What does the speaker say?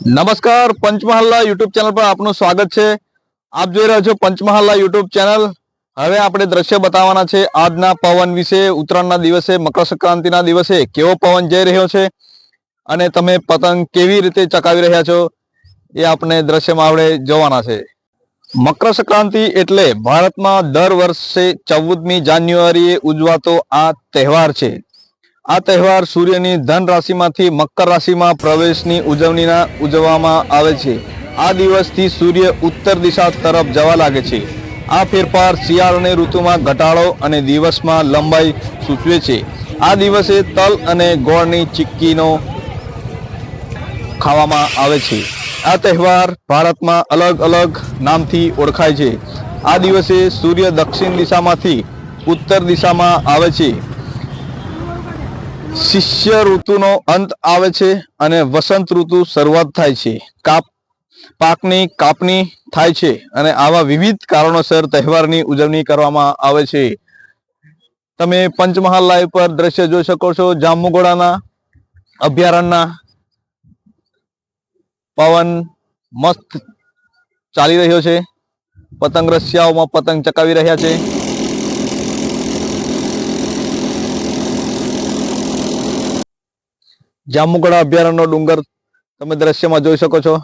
નમસ્કાર, પંચમહાલના YouTube channel પર આપનું સ્વાગત છે. આપ જોઈ રહ્યા છો પંચમહાલના યુટ્યુબ ચેનલ. હવે આપણે દ્રશ્ય બતાવવાના છે આજના પવન વિશે, ઉત્તરાયણના દિવસે, મકર સંક્રાંતિના દિવસે કેવો પવન જઈ રહ્યો છે અને તમે પતંગ કેવી રીતે ચકાવી રહ્યા છો એ આપણે દ્રશ્યમાં આપણે જોવાના છે. મકર સંક્રાંતિ એટલે ભારતમાં દર વર્ષે ચૌદમી જાન્યુઆરીએ ઉજવાતો આ તહેવાર છે. આ તહેવાર સૂર્યની ધન રાશિમાંથી મકર રાશિમાં પ્રવેશની ઉજવણીના ઉજવવામાં આવે છે. આ દિવસથી સૂર્ય ઉત્તર દિશા તરફ જવા લાગે છે. આ ફેરફાર શિયાળાની ઋતુમાં ઘટાડો અને દિવસમાં લંબાઈ સૂચવે છે. આ દિવસે તલ અને ગોળની ચીક્કીનો ખાવામાં આવે છે. આ તહેવાર ભારતમાં અલગ અલગ નામથી ઓળખાય છે. આ દિવસે સૂર્ય દક્ષિણ દિશામાંથી ઉત્તર દિશામાં આવે છે. શિષ્ય ઋતુનો અંત આવે છે અને વસંત ઋતુ શરૂઆત થાય છે. કાપ, પાકની કાપણી થાય છે અને આવા વિવિધ કારણોસર તહેવારની ઉજવણી કરવામાં આવે છે. તમે પંચમહાલ લાઈવ પર દ્રશ્ય જોઈ શકો છો. જાંબુગોડાના અભયારણ્યના પવન મસ્ત ચાલી રહ્યો છે. પતંગ રસિયાઓમાં પતંગ ચકાવી રહ્યા છે. જાંબુગડા અભયારણ્યનો ડુંગર તમે દ્રશ્યમાં જોઈ શકો છો.